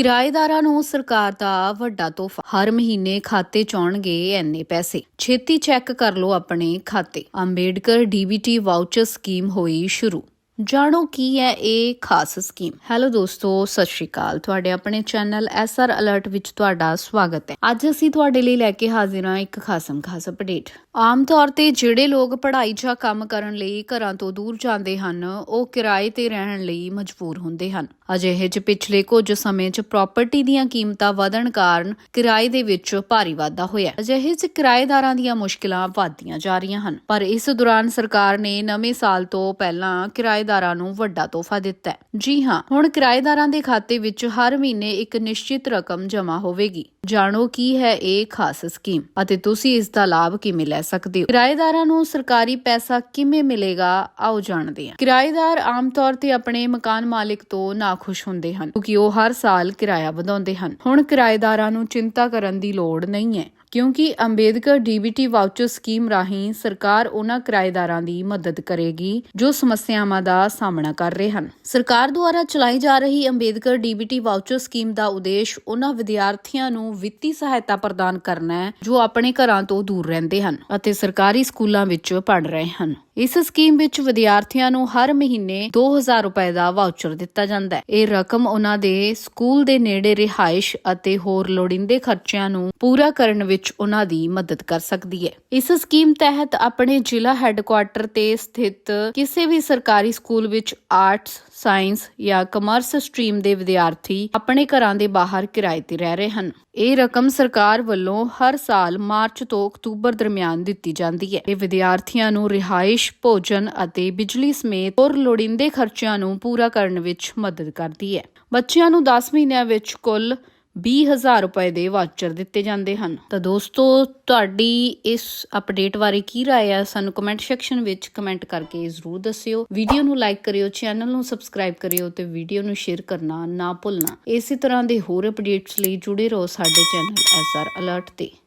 ਕਿਰਾਏਦਾਰਾਂ ਨੂੰ ਸਰਕਾਰ ਦਾ ਵੱਡਾ ਤੋਹਫਾ। ਹਰ ਮਹੀਨੇ ਖਾਤੇ ਚ ਆਉਣਗੇ ਐਨੇ ਪੈਸੇ। ਛੇਤੀ ਚੈੱਕ ਕਰ ਲਓ ਆਪਣੇ ਖਾਤੇ। ਅੰਬੇਡਕਰ ਡੀਬੀਟੀ ਵਾਊਚਰ ਸਕੀਮ ਹੋਈ ਸ਼ੁਰੂ। ਜਾਣੋ ਕੀ ਹੈ ਇਹ ਖਾਸ ਸਕੀਮ? ਹੈਲੋ ਦੋਸਤੋ, ਸਤਿ ਸ਼੍ਰੀ ਅਕਾਲ। ਤੁਹਾਡੇ ਆਪਣੇ ਚੈਨਲ ਐਸਆਰ ਅਲਰਟ ਵਿੱਚ ਤੁਹਾਡਾ ਸਵਾਗਤ ਹੈ। ਅੱਜ ਅਸੀਂ ਤੁਹਾਡੇ ਲਈ ਲੈ ਕੇ ਹਾਜ਼ਰ ਹਾਂ ਇੱਕ ਖਾਸਮ ਖਾਸ ਅਪਡੇਟ। ਆਮ ਤੌਰ ਤੇ ਜਿਹੜੇ ਲੋਕ ਪੜ੍ਹਾਈ ਜਾਂ ਕੰਮ ਕਰਨ ਲਈ ਘਰਾਂ ਤੋਂ ਦੂਰ ਜਾਂਦੇ ਹਨ, ਉਹ ਕਿਰਾਏ ਤੇ ਰਹਿਣ ਲਈ ਮਜਬੂਰ ਹੁੰਦੇ ਹਨ। ਅਜਿਹੇ ਚ ਪਿਛਲੇ ਕੁਝ ਸਮੇਂ ਚ ਪ੍ਰਾਪਰਟੀ ਦੀਆਂ ਕੀਮਤਾਂ ਵਧਣ ਕਾਰਨ ਕਿਰਾਏ ਦੇ ਵਿੱਚ ਭਾਰੀ ਵਾਧਾ ਹੋਇਆ। ਅਜਿਹੇ ਚ ਕਿਰਾਏਦਾਰਾਂ ਦੀਆਂ ਮੁਸ਼ਕਲਾਂ ਵਧਦੀਆਂ ਜਾ ਰਹੀਆਂ ਹਨ। ਪਰ ਇਸ ਦੌਰਾਨ ਸਰਕਾਰ ਨੇ ਨਵੇਂ ਸਾਲ ਤੋਂ ਪਹਿਲਾਂ ਕਿਰਾਏ ਕਿਰਾਏਦਾਰਾਂ ਨੂੰ ਵੱਡਾ ਤੋਹਫਾ ਦਿੱਤਾ ਹੈ। ਜੀ ਹਾਂ, ਹੁਣ ਕਿਰਾਏਦਾਰਾਂ ਦੇ ਖਾਤੇ ਵਿੱਚ ਹਰ ਮਹੀਨੇ ਇੱਕ ਨਿਸ਼ਚਿਤ ਰਕਮ ਜਮ੍ਹਾਂ ਹੋਵੇਗੀ। ਜਾਣੋ ਕੀ ਹੈ ਇਹ ਖਾਸ ਸਕੀਮ? ਅਤੇ ਤੁਸੀਂ ਇਸ ਦਾ ਲਾਭ ਕਿਵੇਂ ਲੈ ਸਕਦੇ ਹੋ? ਕਿਰਾਏਦਾਰਾਂ ਨੂੰ ਸਰਕਾਰੀ ਪੈਸਾ ਕਿਵੇਂ ਮਿਲੇਗਾ? ਆਓ ਜਾਣਦੇ ਹਾਂ। ਕਿਰਾਏਦਾਰ ਆਮ ਤੌਰ ਤੇ ਆਪਣੇ ਮਕਾਨ ਮਾਲਕ ਤੋਂ ਨਾਖੁਸ਼ ਹੁੰਦੇ ਹਨ, ਕਿਉਂਕਿ ਉਹ ਹਰ ਸਾਲ ਕਿਰਾਇਆ ਵਧਾਉਂਦੇ ਹਨ। ਹੁਣ ਕਿਰਾਏਦਾਰਾਂ ਨੂੰ ਚਿੰਤਾ ਕਰਨ ਦੀ ਲੋੜ ਨਹੀਂ ਹੈ। ਕਿਉਂਕਿ ਅੰਬੇਦਕਰ ਡੀਬੀਟੀ ਵਾਊਚਰ ਸਕੀਮ ਰਾਹੀਂ ਸਰਕਾਰ ਉਹਨਾਂ ਕਿਰਾਏਦਾਰਾਂ ਦੀ ਮਦਦ ਕਰੇਗੀ ਜੋ ਸਮੱਸਿਆਵਾਂ ਦਾ ਸਾਹਮਣਾ ਕਰ ਰਹੇ ਹਨ। ਸਰਕਾਰ ਦੁਆਰਾ ਚਲਾਈ ਜਾ ਰਹੀ ਅੰਬੇਦਕਰ ਡੀਬੀਟੀ ਵਾਊਚਰ ਸਕੀਮ ਦਾ ਉਦੇਸ਼ ਉਹਨਾਂ ਵਿਦਿਆਰਥੀਆਂ ਨੂੰ ਵਿੱਤੀ ਸਹਾਇਤਾ ਪ੍ਰਦਾਨ ਕਰਨਾ ਹੈ ਜੋ ਆਪਣੇ ਘਰਾਂ ਤੋਂ ਦੂਰ ਰਹਿੰਦੇ ਹਨ ਅਤੇ ਸਰਕਾਰੀ ਸਕੂਲਾਂ ਵਿੱਚ ਪੜ੍ਹ ਰਹੇ ਹਨ। ਇਸ ਸਕੀਮ ਵਿੱਚ ਵਿਦਿਆਰਥੀਆਂ ਨੂੰ ਹਰ ਮਹੀਨੇ 2000 ਰੁਪਏ ਦਾ ਵਾਊਚਰ ਦਿੱਤਾ ਜਾਂਦਾ ਹੈ। ਇਹ ਰਕਮ ਉਹਨਾਂ ਦੇ ਸਕੂਲ ਦੇ ਨੇੜੇ ਰਿਹਾਇਸ਼ ਅਤੇ ਹੋਰ ਲੋੜੀਂਦੇ ਖਰਚਿਆਂ ਨੂੰ ਪੂਰਾ ਕਰਨ ਵਿੱਚ ਉਹਨਾਂ ਦੀ ਮਦਦ ਕਰ ਸਕਦੀ ਹੈ। ਇਸ ਸਕੀਮ ਤਹਿਤ ਆਪਣੇ ਜ਼ਿਲ੍ਹਾ ਹੈੱਡਕੁਆਰਟਰ ਤੇ ਸਥਿਤ ਕਿਸੇ ਵੀ ਸਰਕਾਰੀ ਸਕੂਲ ਵਿੱਚ ਆਰਟਸ, ਸਾਇੰਸ ਜਾਂ ਕਮਰਸ ਸਟਰੀਮ ਦੇ ਵਿਦਿਆਰਥੀ ਆਪਣੇ ਘਰਾਂ ਦੇ ਬਾਹਰ ਕਿਰਾਏ ਤੇ ਰਹਿ ਰਹੇ ਹਨ। ਇਹ ਰਕਮ ਸਰਕਾਰ ਵੱਲੋਂ ਹਰ ਸਾਲ ਮਾਰਚ ਤੋਂ ਅਕਤੂਬਰ ਦਰਮਿਆਨ ਦਿੱਤੀ ਜਾਂਦੀ ਹੈ। ਇਹ ਵਿਦਿਆਰਥੀਆਂ ਨੂੰ ਰਿਹਾਇਸ਼, ਭੋਜਨ ਅਤੇ ਬਿਜਲੀ ਸਮੇਤ ਹੋਰ ਲੋੜੀਂਦੇ ਖਰਚਿਆਂ ਨੂੰ ਪੂਰਾ ਕਰਨ ਵਿੱਚ ਮਦਦ ਕਰਦੀ ਹੈ। ਬੱਚਿਆਂ ਨੂੰ 10 ਮਹੀਨਿਆਂ ਵਿੱਚ ਕੁੱਲ 20000 ਰੁਪਏ ਦੇ ਵਾਚਰ ਦਿੱਤੇ ਜਾਂਦੇ ਹਨ। ਤਾਂ ਦੋਸਤੋ, ਤੁਹਾਡੀ ਇਸ ਅਪਡੇਟ ਬਾਰੇ ਕੀ ਰਾਏ ਆ, ਸਾਨੂੰ ਕਮੈਂਟ ਸੈਕਸ਼ਨ ਵਿੱਚ ਕਮੈਂਟ ਕਰਕੇ ਜ਼ਰੂਰ ਦੱਸਿਓ। ਵੀਡੀਓ ਨੂੰ ਲਾਈਕ ਕਰਿਓ ਚੈਨਲ ਨੂੰ ਸਬਸਕ੍ਰਾਈਬ ਕਰਿਓ ਤੇ ਵੀਡੀਓ ਨੂੰ ਸ਼ੇਅਰ ਕਰਨਾ ਨਾ ਭੁੱਲਣਾ। ਇਸੇ ਤਰ੍ਹਾਂ ਦੇ ਹੋਰ ਅਪਡੇਟਸ ਲਈ ਜੁੜੇ ਰਹੋ ਸਾਡੇ ਚੈਨਲ ਐਸਆਰ ਅਲਰਟ ਤੇ।